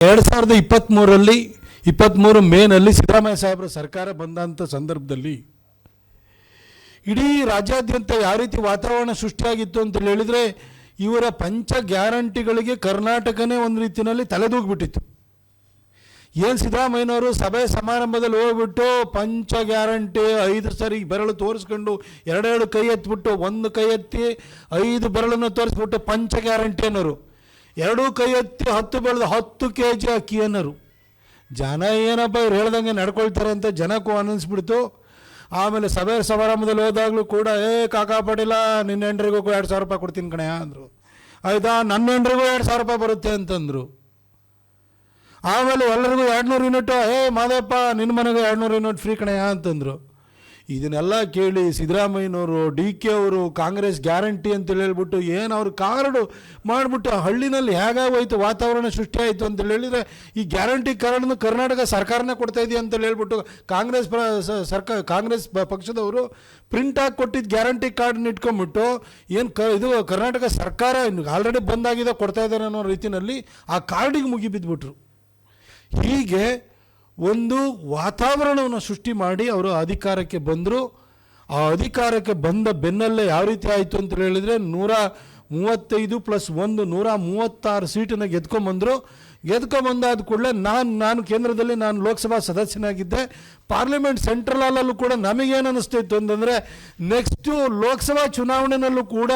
ಎರಡು ಸಾವಿರದ ಇಪ್ಪತ್ತ್ಮೂರರಲ್ಲಿ ಇಪ್ಪತ್ತ್ಮೂರು ಮೇನಲ್ಲಿ ಸಿದ್ದರಾಮಯ್ಯ ಸಾಹೇಬರ ಸರ್ಕಾರ ಬಂದಂಥ ಸಂದರ್ಭದಲ್ಲಿ ಇಡೀ ರಾಜ್ಯಾದ್ಯಂತ ಯಾವ ರೀತಿ ವಾತಾವರಣ ಸೃಷ್ಟಿಯಾಗಿತ್ತು ಅಂತ ಹೇಳಿದರೆ, ಇವರ ಪಂಚ ಗ್ಯಾರಂಟಿಗಳಿಗೆ ಕರ್ನಾಟಕನೇ ಒಂದು ರೀತಿಯಲ್ಲಿ ತಲೆದೂಗ್ಬಿಟ್ಟಿತ್ತು. ಏನು ಸಿದ್ದರಾಮಯ್ಯನವರು ಸಭೆ ಸಮಾರಂಭದಲ್ಲಿ ಹೋಗ್ಬಿಟ್ಟು ಪಂಚ ಗ್ಯಾರಂಟಿ ಐದು ಸರಿ ಬೆರಳು ತೋರಿಸ್ಕೊಂಡು ಎರಡೆರಡು ಕೈ ಎತ್ಬಿಟ್ಟು ಒಂದು ಕೈ ಎತ್ತಿ ಐದು ಬೆರಳನ್ನು ತೋರಿಸ್ಬಿಟ್ಟು ಪಂಚ ಗ್ಯಾರಂಟಿ ಅನ್ನೋರು. ಎರಡೂ ಕೈ ಎತ್ತಿ ಹತ್ತು ಬೆಳೆದ ಹತ್ತು ಕೆ ಜಿ ಅಕ್ಕಿ ಅನ್ನೋರು ಜನ ಏನಪ್ಪ ಇವ್ರು ಹೇಳ್ದಂಗೆ ನಡ್ಕೊಳ್ತಾರೆ ಅಂತ ಜನಕ್ಕೂ ಅನ್ನಿಸ್ಬಿಡ್ತು. ಆಮೇಲೆ ಸಭೆ ಸಮಾರಂಭದಲ್ಲಿ ಹೋದಾಗಲೂ ಕೂಡ, ಏ, ಕಾಕಾ ಪಡಿಲ್ಲ ನಿನ್ನ ಹೆಂಡ್ರಿಗೂ ಎರಡು ಸಾವಿರ ರೂಪಾಯಿ ಕೊಡ್ತೀನಿ ಕಣೆ, ಅಂದರು. ಆಯಿತಾ, ನನ್ನ ಹೆಂಡ್ರಿಗೂ ಎರಡು ಸಾವಿರ ರೂಪಾಯಿ ಬರುತ್ತೆ, ಅಂತಂದರು. ಆಮೇಲೆ ಎಲ್ಲರಿಗೂ ಎರಡುನೂರು ಯೂನಿಟ್, ಏ, ಮಾದಪ್ಪ, ನಿನ್ನ ಮನೆಗೆ ಎರಡುನೂರು ಯೂನಿಟ್ ಫ್ರೀ ಕಣೆಯಾ, ಅಂತಂದರು. ಇದನ್ನೆಲ್ಲ ಕೇಳಿ ಸಿದ್ದರಾಮಯ್ಯನವರು ಡಿ ಕೆ ಅವರು ಕಾಂಗ್ರೆಸ್ ಗ್ಯಾರಂಟಿ ಅಂತೇಳಿ ಹೇಳ್ಬಿಟ್ಟು ಏನು ಅವ್ರ ಕಾರ್ಡು ಮಾಡಿಬಿಟ್ಟು ಹಳ್ಳಿನಲ್ಲಿ ಹೇಗಾಗೋಯ್ತು, ವಾತಾವರಣ ಸೃಷ್ಟಿ ಆಯಿತು ಅಂತೇಳಿ ಹೇಳಿದರೆ, ಈ ಗ್ಯಾರಂಟಿ ಕಾರ್ಡನ್ನು ಕರ್ನಾಟಕ ಸರ್ಕಾರನೇ ಕೊಡ್ತಾ ಇದೆಯಾ ಅಂತೇಳಿ ಹೇಳ್ಬಿಟ್ಟು ಕಾಂಗ್ರೆಸ್ ಪ್ರ ಸರ್ಕಾರ ಕಾಂಗ್ರೆಸ್ ಪಕ್ಷದವರು ಪ್ರಿಂಟ್ ಆಗಿ ಕೊಟ್ಟಿದ್ದ ಗ್ಯಾರಂಟಿ ಕಾರ್ಡನ್ನ ಇಟ್ಕೊಂಡ್ಬಿಟ್ಟು ಏನು ಕ, ಇದು ಕರ್ನಾಟಕ ಸರ್ಕಾರ ಆಲ್ರೆಡಿ ಬಂದಾಗಿದೆ, ಕೊಡ್ತಾ ಇದ್ದಾರೆ ಅನ್ನೋ ರೀತಿಯಲ್ಲಿ ಆ ಕಾರ್ಡಿಗೆ ಮುಗಿಬಿದ್ದುಬಿಟ್ರು ಹೀಗೆ ಒಂದು ವಾತಾವರಣವನ್ನು ಸೃಷ್ಟಿ ಮಾಡಿ ಅವರು ಅಧಿಕಾರಕ್ಕೆ ಬಂದರು. ಆ ಅಧಿಕಾರಕ್ಕೆ ಬಂದ ಬೆನ್ನಲ್ಲೇ ಯಾವ ರೀತಿ ಆಯಿತು ಅಂತ ಹೇಳಿದರೆ ನೂರ ಮೂವತ್ತೈದು ಪ್ಲಸ್ ಒಂದು ನೂರ ಮೂವತ್ತಾರು ಸೀಟನ್ನು ಗೆದ್ಕೊಂಬಂದರು. ಗೆದ್ಕೊಂಬಂದಾದ ಕೂಡಲೇ ನಾನು ನಾನು ಕೇಂದ್ರದಲ್ಲಿ ನಾನು ಲೋಕಸಭಾ ಸದಸ್ಯನಾಗಿದ್ದೆ. ಪಾರ್ಲಿಮೆಂಟ್ ಸೆಂಟ್ರಲ್ ಹಾಲಲ್ಲೂ ಕೂಡ ನಮಗೇನು ಅನ್ನಿಸ್ತಿತ್ತು ಅಂತಂದರೆ ನೆಕ್ಸ್ಟು ಲೋಕಸಭಾ ಚುನಾವಣೆಯಲ್ಲೂ ಕೂಡ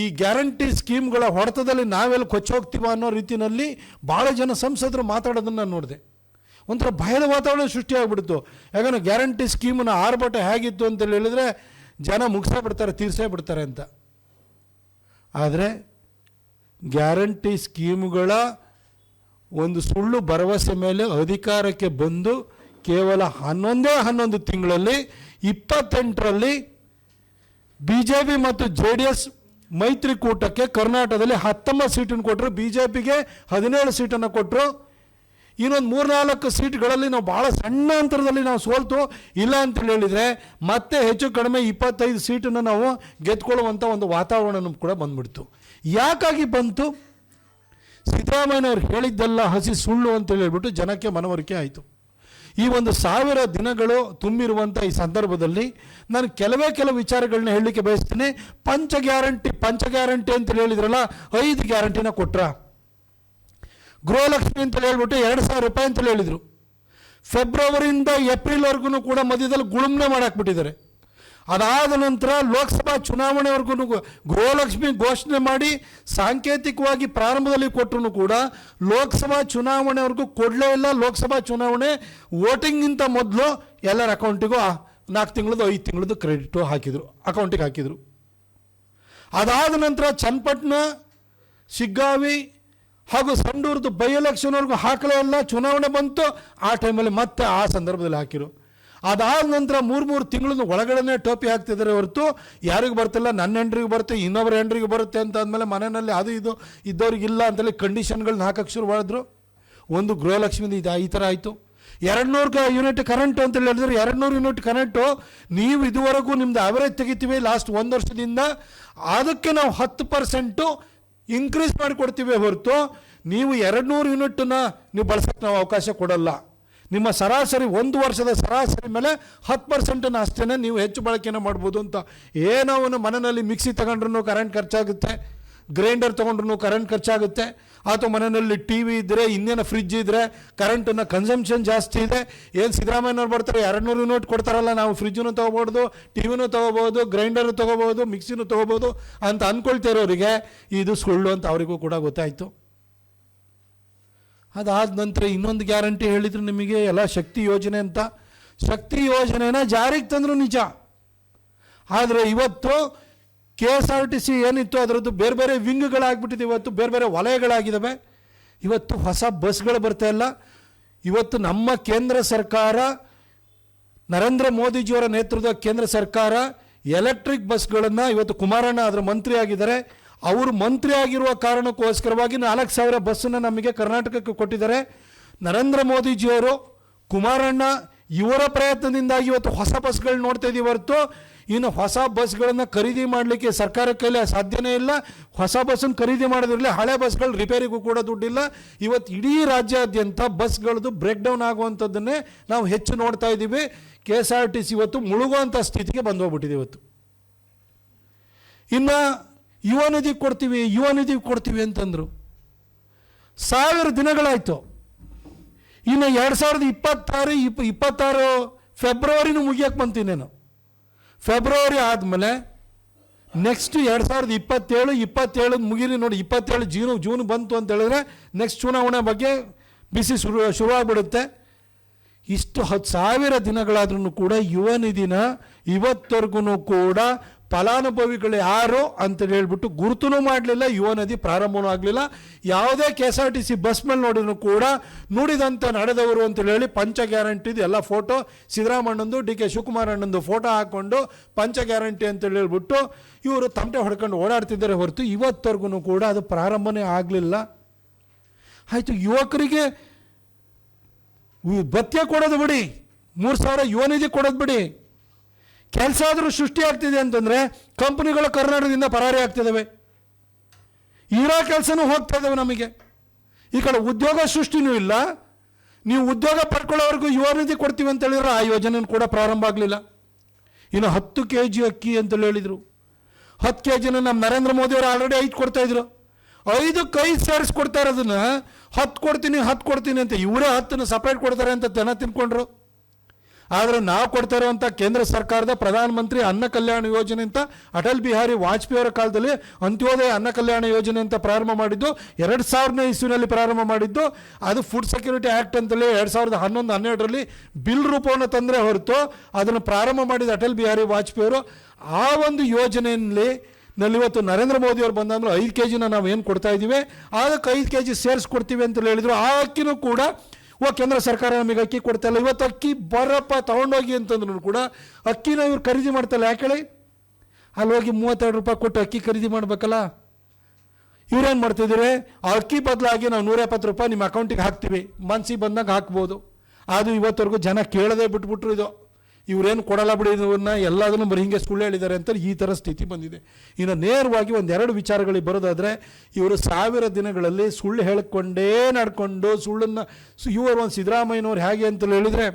ಈ ಗ್ಯಾರಂಟಿ ಸ್ಕೀಮ್ಗಳ ಹೊಡೆತದಲ್ಲಿ ನಾವೆಲ್ಲ ಕೊಚ್ಚೋಗ್ತೀವ ಅನ್ನೋ ರೀತಿಯಲ್ಲಿ ಭಾಳ ಜನ ಸಂಸದರು ಮಾತಾಡೋದನ್ನು ನಾನು ನೋಡಿದೆ. ಒಂಥರ ಭಯದ ವಾತಾವರಣ ಸೃಷ್ಟಿಯಾಗ್ಬಿಡ್ತು. ಯಾಕಂದ್ರೆ ಗ್ಯಾರಂಟಿ ಸ್ಕೀಮನ್ನ ಆರ್ಭಟ ಹೇಗಿತ್ತು ಅಂತೇಳಿ ಹೇಳಿದರೆ ಜನ ಮುಗಿಸೇ ಬಿಡ್ತಾರೆ, ತೀರ್ಸೇ ಬಿಡ್ತಾರೆ ಅಂತ. ಆದರೆ ಗ್ಯಾರಂಟಿ ಸ್ಕೀಮ್ಗಳ ಒಂದು ಸುಳ್ಳು ಭರವಸೆ ಮೇಲೆ ಅಧಿಕಾರಕ್ಕೆ ಬಂದು ಕೇವಲ ಹನ್ನೊಂದೇ ಹನ್ನೊಂದು ತಿಂಗಳಲ್ಲಿ ಇಪ್ಪತ್ತೆಂಟರಲ್ಲಿ ಬಿ ಜೆ ಪಿ ಮತ್ತು ಜೆ ಡಿ ಎಸ್ ಮೈತ್ರಿಕೂಟಕ್ಕೆ ಕರ್ನಾಟಕದಲ್ಲಿ ಹತ್ತೊಂಬತ್ತು ಸೀಟನ್ನು ಕೊಟ್ಟರು ಬಿ ಜೆ ಪಿಗೆ ಹದಿನೇಳು ಸೀಟನ್ನು ಕೊಟ್ಟರು ಇನ್ನೊಂದು ಮೂರ್ನಾಲ್ಕು ಸೀಟ್ಗಳಲ್ಲಿ ನಾವು ಭಾಳ ಸಣ್ಣ ಅಂತರದಲ್ಲಿ ನಾವು ಸೋಲ್ತು. ಇಲ್ಲ ಅಂತೇಳಿ ಹೇಳಿದರೆ ಮತ್ತೆ ಹೆಚ್ಚು ಕಡಿಮೆ ಇಪ್ಪತ್ತೈದು ಸೀಟನ್ನು ನಾವು ಗೆದ್ಕೊಳ್ಳುವಂಥ ಒಂದು ವಾತಾವರಣ ಕೂಡ ಬಂದ್ಬಿಡ್ತು. ಯಾಕಾಗಿ ಬಂತು? ಸಿದ್ದರಾಮಯ್ಯನವ್ರು ಹೇಳಿದ್ದೆಲ್ಲ ಹಸಿ ಸುಳ್ಳು ಅಂತ ಹೇಳ್ಬಿಟ್ಟು ಜನಕ್ಕೆ ಮನವರಿಕೆ ಆಯಿತು. ಈ ಒಂದು ಸಾವಿರ ದಿನಗಳು ತುಂಬಿರುವಂಥ ಈ ಸಂದರ್ಭದಲ್ಲಿ ನಾನು ಕೆಲವೇ ಕೆಲವು ವಿಚಾರಗಳನ್ನ ಹೇಳಲಿಕ್ಕೆ ಬಯಸ್ತೀನಿ. ಪಂಚ ಗ್ಯಾರಂಟಿ ಪಂಚ ಗ್ಯಾರಂಟಿ ಅಂತ ಹೇಳಿದ್ರಲ್ಲ, ಐದು ಗ್ಯಾರಂಟಿನ ಕೊಟ್ರ. ಗೃಹಲಕ್ಷ್ಮಿ ಅಂತ ಹೇಳ್ಬಿಟ್ಟು ಎರಡು ಸಾವಿರ ರೂಪಾಯಿ ಅಂತ ಹೇಳಿದರು. ಫೆಬ್ರವರಿಯಿಂದ ಏಪ್ರಿಲ್ವರೆಗೂ ಕೂಡ ಮಧ್ಯದಲ್ಲಿ ಗುಳುಮ್ನೆ ಮಾಡಾಕ್ಬಿಟ್ಟಿದ್ದಾರೆ. ಅದಾದ ನಂತರ ಲೋಕಸಭಾ ಚುನಾವಣೆವರೆಗೂ ಗೃಹಲಕ್ಷ್ಮಿ ಘೋಷಣೆ ಮಾಡಿ ಸಾಂಕೇತಿಕವಾಗಿ ಪ್ರಾರಂಭದಲ್ಲಿ ಕೊಟ್ಟರು ಕೂಡ ಲೋಕಸಭಾ ಚುನಾವಣೆವರೆಗೂ ಕೊಡಲೇ ಇಲ್ಲ. ಲೋಕಸಭಾ ಚುನಾವಣೆ ವೋಟಿಂಗಿಂತ ಮೊದಲು ಎಲ್ಲರ ಅಕೌಂಟಿಗೂ ನಾಲ್ಕು ತಿಂಗಳದ್ದು, ಐದು ತಿಂಗಳದ್ದು ಕ್ರೆಡಿಟು ಹಾಕಿದರು, ಅಕೌಂಟಿಗೆ ಹಾಕಿದರು. ಅದಾದ ನಂತರ ಚನ್ನಪಟ್ಟಣ, ಶಿಗ್ಗಾವಿ ಹಾಗೂ ಸಂಡೂರ್ದು ಬೈ ಎಲೆಕ್ಷನ್ವರೆಗೂ ಹಾಕಲೇ ಇಲ್ಲ ಚುನಾವಣೆ ಬಂತು, ಆ ಟೈಮಲ್ಲಿ ಮತ್ತೆ ಆ ಸಂದರ್ಭದಲ್ಲಿ ಹಾಕಿರು. ಅದಾದ ನಂತರ ಮೂರು ಮೂರು ತಿಂಗಳು ಒಳಗಡೆನೆ ಟೋಪಿ ಹಾಕ್ತಿದ್ದಾರೆ ಹೊರತು ಯಾರಿಗೂ ಬರ್ತಿಲ್ಲ, ನನ್ನ ಹೆಂಡ್ರಿಗೆ ಬರುತ್ತೆ, ಇನ್ನೊಬ್ಬರ ಹೆಂಡ್ರಿಗೆ ಬರುತ್ತೆ ಅಂತ ಅಂದಮೇಲೆ ಮನೆಯಲ್ಲಿ ಅದು ಇದು ಇದ್ದವ್ರಿಗಿಲ್ಲ ಅಂತೇಳಿ ಕಂಡೀಷನ್ಗಳನ್ನ ಹಾಕಕ್ಕೆ ಶುರು ಮಾಡಿದ್ರು. ಒಂದು ಗೃಹಲಕ್ಷ್ಮಿ ಇದು ಈ ಥರ ಆಯಿತು. ಎರಡು ಯೂನಿಟ್ ಕರೆಂಟು ಅಂತ ಹೇಳಿದ್ರೆ ಎರಡು ನೂರು ಯೂನಿಟ್ ಕರೆಂಟು ನೀವು ಇದುವರೆಗೂ ನಿಮ್ದು ಅವರೇಜ್ ತೆಗಿತೀವಿ ಲಾಸ್ಟ್ ಒಂದು ವರ್ಷದಿಂದ. ಅದಕ್ಕೆ ನಾವು ಹತ್ತು ಪರ್ಸೆಂಟು ಇನ್ಕ್ರೀಸ್ ಮಾಡಿ ಕೊಡ್ತೀವಿ ಹೊರತು ನೀವು ಎರಡು ನೂರು ಯೂನಿಟನ್ನ ನೀವು ಬಳಸೋಕ್ಕೆ ನಾವು ಅವಕಾಶ ಕೊಡಲ್ಲ. ನಿಮ್ಮ ಸರಾಸರಿ ಒಂದು ವರ್ಷದ ಸರಾಸರಿ ಮೇಲೆ ಹತ್ತು ಪರ್ಸೆಂಟನ್ನು ಅಷ್ಟೇ ನೀವು ಹೆಚ್ಚು ಬಳಕೆನ ಮಾಡ್ಬೋದು ಅಂತ. ಏನೋ ಅವನು ಮನೆಯಲ್ಲಿ ಮಿಕ್ಸಿ ತಗೊಂಡ್ರೂ ಕರೆಂಟ್ ಖರ್ಚಾಗುತ್ತೆ. ಗ್ರೈಂಡರ್ ತೊಗೊಂಡ್ರು ಕರೆಂಟ್ ಖರ್ಚಾಗುತ್ತೆ. ಅಥವಾ ಮನೆಯಲ್ಲಿ ಟಿ ವಿ ಇದ್ದರೆ ಇನ್ನೇನು ಫ್ರಿಜ್ ಇದ್ದರೆ ಕರೆಂಟನ್ನು ಕನ್ಸಂಪ್ಷನ್ ಜಾಸ್ತಿ ಇದೆ. ಏನು ಸಿದ್ದರಾಮಯ್ಯನವ್ರು ಬರ್ತಾರೆ ಎರಡು ನೂರು ಯೂನಿಟ್ ಕೊಡ್ತಾರಲ್ಲ, ನಾವು ಫ್ರಿಜ್ಜನ್ನು ತೊಗೋಬೋದು ಟಿ ವಿನೂ ತೊಗೋಬೋದು, ಗ್ರೈಂಡರು ತೊಗೋಬೋದು ಮಿಕ್ಸಿನೂ ತೊಗೋಬೋದು ಅಂತ ಅಂದ್ಕೊಳ್ತಿರೋರಿಗೆ ಇದು ಸುಳ್ಳು ಅಂತ ಅವರಿಗೂ ಕೂಡ ಗೊತ್ತಾಯಿತು. ಅದಾದ ನಂತರ ಇನ್ನೊಂದು ಗ್ಯಾರಂಟಿ ಹೇಳಿದ್ರು ನಿಮಗೆ, ಎಲ್ಲ ಶಕ್ತಿ ಯೋಜನೆ ಅಂತ. ಶಕ್ತಿ ಯೋಜನೆನ ಜಾರಿಗೆ ತಂದರು ನಿಜ. ಆದರೆ ಇವತ್ತು K S R T C ಏನಿತ್ತು ಅದರದ್ದು ಬೇರೆ ಬೇರೆ ವಿಂಗ್ಗಳಾಗ್ಬಿಟ್ಟಿದೆ. ಇವತ್ತು ಬೇರೆ ಬೇರೆ ವಲಯಗಳಾಗಿದ್ದಾವೆ ಇವತ್ತು ಹೊಸ ಬಸ್ಗಳು ಬರ್ತಾ ಇಲ್ಲ. ಇವತ್ತು ನಮ್ಮ ಕೇಂದ್ರ ಸರ್ಕಾರ, ನರೇಂದ್ರ ಮೋದಿಜಿಯವರ ನೇತೃತ್ವದ ಕೇಂದ್ರ ಸರ್ಕಾರ ಎಲೆಕ್ಟ್ರಿಕ್ ಬಸ್ಗಳನ್ನು ಇವತ್ತು ಕುಮಾರಣ್ಣ ಅದರ ಮಂತ್ರಿ ಆಗಿದ್ದಾರೆ. ಅವರು ಮಂತ್ರಿ ಆಗಿರುವ ಕಾರಣಕ್ಕೋಸ್ಕರವಾಗಿ ನಾಲ್ಕು ಸಾವಿರ ಬಸ್ಸನ್ನು ನಮಗೆ ಕರ್ನಾಟಕಕ್ಕೆ ಕೊಟ್ಟಿದ್ದಾರೆ. ನರೇಂದ್ರ ಮೋದಿಜಿಯವರು, ಕುಮಾರಣ್ಣ ಇವರ ಪ್ರಯತ್ನದಿಂದಾಗಿ ಇವತ್ತು ಹೊಸ ಬಸ್ಗಳು ನೋಡ್ತಾ ಇದ್ದೀವಿ ಹೊರತು ಇನ್ನು ಹೊಸ ಬಸ್ಗಳನ್ನು ಖರೀದಿ ಮಾಡಲಿಕ್ಕೆ ಸರ್ಕಾರ ಕೈಲಿ ಸಾಧ್ಯನೇ ಇಲ್ಲ. ಹೊಸ ಬಸ್ಸನ್ನು ಖರೀದಿ ಮಾಡೋದಿರಲಿ ಹಳೆ ಬಸ್ಗಳು ರಿಪೇರಿಗೂ ಕೂಡ ದುಡ್ಡಿಲ್ಲ. ಇವತ್ತು ಇಡೀ ರಾಜ್ಯಾದ್ಯಂತ ಬಸ್ಗಳದ್ದು ಬ್ರೇಕ್ ಡೌನ್ ಆಗುವಂಥದ್ದನ್ನೇ ನಾವು ಹೆಚ್ಚು ನೋಡ್ತಾ ಇದ್ದೀವಿ. K S R T C ಇವತ್ತು ಮುಳುಗುವಂಥ ಸ್ಥಿತಿಗೆ ಬಂದು ಹೋಗ್ಬಿಟ್ಟಿದೆ ಇವತ್ತು. ಇನ್ನು ಯುವ ನಿಧಿ ಕೊಡ್ತೀವಿ, ಯುವ ನಿಧಿ ಕೊಡ್ತೀವಿ ಅಂತಂದರು. ಸಾವಿರ ದಿನಗಳಾಯಿತು. ಇನ್ನು ಎರಡು ಸಾವಿರದ ಇಪ್ಪತ್ತಾರು ಇಪ್ಪ ಇಪ್ಪತ್ತಾರು ಫೆಬ್ರವರಿನೂ ಮುಗಿಯಕ್ಕೆ ಬಂತೀನೇನು ಫೆಬ್ರವರಿ ಆದಮೇಲೆ ನೆಕ್ಸ್ಟ್ ಎರಡು ಸಾವಿರದ ಇಪ್ಪತ್ತೇಳು ಇಪ್ಪತ್ತೇಳು ಮುಗಿರಿ ನೋಡಿ, ಇಪ್ಪತ್ತೇಳು ಜೀನು, ಜೂನ್ ಬಂತು ಅಂತ ಹೇಳಿದ್ರೆ ನೆಕ್ಸ್ಟ್ ಚುನಾವಣೆ ಬಗ್ಗೆ ಬಿಸಿ ಶುರು, ಶುರುವಾಗ್ಬಿಡುತ್ತೆ. ಇಷ್ಟು ಹತ್ತು ಸಾವಿರ ದಿನಗಳಾದ್ರೂ ಕೂಡ ಯುವ ನಿಧಿನ ಇವತ್ತರೆಗೂ ಕೂಡ ಫಲಾನುಭವಿಗಳು ಯಾರು ಅಂತ ಹೇಳ್ಬಿಟ್ಟು ಗುರುತೂ ಮಾಡಲಿಲ್ಲ, ಯುವ ನದಿ ಪ್ರಾರಂಭವೂ ಆಗಲಿಲ್ಲ. ಯಾವುದೇ K S R T C bus ಮೇಲೆ ನೋಡಿದ್ರು ಕೂಡ ನೋಡಿದಂಥ ನಡೆದವರು ಅಂತ ಹೇಳಿ ಪಂಚ ಗ್ಯಾರಂಟಿದು ಎಲ್ಲ ಫೋಟೋ ಸಿದ್ದರಾಮಣ್ಣಂದು ಡಿ ಕೆ ಶಿವಕುಮಾರ್ ಅಣ್ಣಂದು ಫೋಟೋ ಹಾಕ್ಕೊಂಡು ಪಂಚ ಗ್ಯಾರಂಟಿ ಅಂತ ಹೇಳ್ಬಿಟ್ಟು ಇವರು ತಮಟೆ ಹೊಡ್ಕೊಂಡು ಓಡಾಡ್ತಿದ್ದಾರೆ ಹೊರತು ಇವತ್ತವರೆಗೂ ಕೂಡ ಅದು ಪ್ರಾರಂಭನೇ ಆಗಲಿಲ್ಲ. ಆಯಿತು, ಯುವಕರಿಗೆ ಭತ್ಯೆ ಕೊಡೋದು ಬಿಡಿ. ಮೂರು ಸಾವಿರ ಯುವ ನಿಧಿ ಕೊಡೋದು ಬಿಡಿ. ಕೆಲಸ ಆದರೂ ಸೃಷ್ಟಿ ಆಗ್ತಿದೆ ಅಂತಂದರೆ ಕಂಪ್ನಿಗಳು ಕರ್ನಾಟಕದಿಂದ ಪರಾರಿ ಆಗ್ತಿದ್ದಾವೆ ಇರೋ ಕೆಲಸನೂ ಹೋಗ್ತಾ ಇದ್ದಾವೆ ನಮಗೆ. ಈ ಕಡೆ ಉದ್ಯೋಗ ಸೃಷ್ಟಿನೂ ಇಲ್ಲ. ನೀವು ಉದ್ಯೋಗ ಪಡ್ಕೊಳ್ಳೋವರೆಗೂ ಯುವ ನಿಧಿ ಕೊಡ್ತೀವಿ ಅಂತ ಹೇಳಿದ್ರೆ ಆ ಯೋಜನೆ ಕೂಡ ಪ್ರಾರಂಭ ಆಗಲಿಲ್ಲ. ಇನ್ನು ಹತ್ತು ಕೆ ಜಿ ಅಕ್ಕಿ ಅಂತೇಳಿ ಹೇಳಿದರು. ಹತ್ತು ಕೆ ಜಿನ ನಮ್ಮ ನರೇಂದ್ರ ಮೋದಿ ಅವರು ಆಲ್ರೆಡಿ ಐದು ಕೊಡ್ತಾ ಇದ್ರು. ಕೈ ಐದು ಸೇರಿಸ್ಕೊಡ್ತಾ ಇರೋದನ್ನು ಹತ್ತು ಕೊಡ್ತೀನಿ ಹತ್ತು ಕೊಡ್ತೀನಿ ಅಂತ ಇವರೇ ಹತ್ತನ್ನು ಸಪ್ರೇಟ್ ಕೊಡ್ತಾರೆ ಅಂತ ಜನ ತಿನ್ಕೊಂಡ್ರು. ಆದರೆ ನಾವು ಕೊಡ್ತಾ ಇರುವಂಥ ಕೇಂದ್ರ ಸರ್ಕಾರದ ಪ್ರಧಾನಮಂತ್ರಿ ಅನ್ನ ಕಲ್ಯಾಣ ಯೋಜನೆ ಅಂತ ಅಟಲ್ ಬಿಹಾರಿ ವಾಜಪೇಯಿ ಅವರ ಕಾಲದಲ್ಲಿ ಅಂತ್ಯೋದಯ ಅನ್ನ ಕಲ್ಯಾಣ ಯೋಜನೆ ಅಂತ ಪ್ರಾರಂಭ ಮಾಡಿದ್ದು, ಎರಡು ಸಾವಿರನೇ ಇಸ್ವಿನಲ್ಲಿ ಪ್ರಾರಂಭ ಮಾಡಿದ್ದು, ಅದು ಫುಡ್ ಸೆಕ್ಯೂರಿಟಿ ಆ್ಯಕ್ಟ್ ಅಂತೇಳಿ ಎರಡು ಸಾವಿರದ ಹನ್ನೊಂದು ಹನ್ನೆರಡರಲ್ಲಿ ಬಿಲ್ ರೂಪವನ್ನು ತಂದರೆ ಹೊರತು ಅದನ್ನು ಪ್ರಾರಂಭ ಮಾಡಿದ ಅಟಲ್ ಬಿಹಾರಿ ವಾಜಪೇಯಿಯವರು ಆ ಒಂದು ಯೋಜನೆಯಲ್ಲಿ ನಲ್ಲಿ ಇವತ್ತು ನರೇಂದ್ರ ಮೋದಿ ಅವರು ಬಂದಂದ್ರೆ ಐದು ಕೆ ಜಿನ ನಾವು ಏನು ಕೊಡ್ತಾ ಇದ್ದೀವಿ, ಅದಕ್ಕೆ ಐದು ಕೆ ಜಿ ಸೇರಿಸ್ಕೊಡ್ತೀವಿ ಅಂತ ಹೇಳಿದ್ರು. ಆ ಅಕ್ಕಿನೂ ಕೂಡ ಓ, ಕೇಂದ್ರ ಸರ್ಕಾರ ನಮಗೆ ಅಕ್ಕಿ ಕೊಡ್ತಾ ಇಲ್ಲ. ಇವತ್ತು ಅಕ್ಕಿ ಬರಪ್ಪ, ತೊಗೊಂಡೋಗಿ ಅಂತಂದ್ರು ಕೂಡ ಅಕ್ಕಿನ ಇವ್ರು ಖರೀದಿ ಮಾಡ್ತಾಯಿಲ್ಲ ಯಾಕೆ ಹೇಳಿ? ಅಲ್ಲಿ ಹೋಗಿ ಮೂವತ್ತೆರಡು ರೂಪಾಯಿ ಕೊಟ್ಟು ಅಕ್ಕಿ ಖರೀದಿ ಮಾಡಬೇಕಲ್ಲ. ಇವ್ರೇನು ಮಾಡ್ತಿದ್ದೀರಿ? ಆ ಅಕ್ಕಿ ಬದಲಾಗಿ ನಾವು ನೂರ ಎಪ್ಪತ್ತು ರೂಪಾಯಿ ನಿಮ್ಮ ಅಕೌಂಟಿಗೆ ಹಾಕ್ತೀವಿ. ಮನ್ಸಿಗೆ ಬಂದಾಗ ಹಾಕ್ಬೋದು. ಅದು ಇವತ್ತವರೆಗೂ ಜನ ಕೇಳದೆ ಬಿಟ್ಬಿಟ್ರು ಇದು. ಇವ್ರೇನು ಕೊಡಲ್ಲ ಬಿಡಿ ಇವನ್ನ ಎಲ್ಲದನ್ನು ಬರೀ ಹಿಂಗೆ ಸುಳ್ಳು ಹೇಳಿದ್ದಾರೆ ಅಂತ ಈ ಥರ ಸ್ಥಿತಿ ಬಂದಿದೆ. ಇನ್ನು ನೇರವಾಗಿ ಒಂದೆರಡು ವಿಚಾರಗಳಿಗೆ ಬರೋದಾದರೆ, ಇವರು ಸಾವಿರ ದಿನಗಳಲ್ಲಿ ಸುಳ್ಳು ಹೇಳಿಕೊಂಡೇ ನಡ್ಕೊಂಡು ಸುಳ್ಳನ್ನು ಇವರು ಒಂದು ಸಿದ್ದರಾಮಯ್ಯನವ್ರು ಹೇಗೆ ಅಂತ ಹೇಳಿದರೆ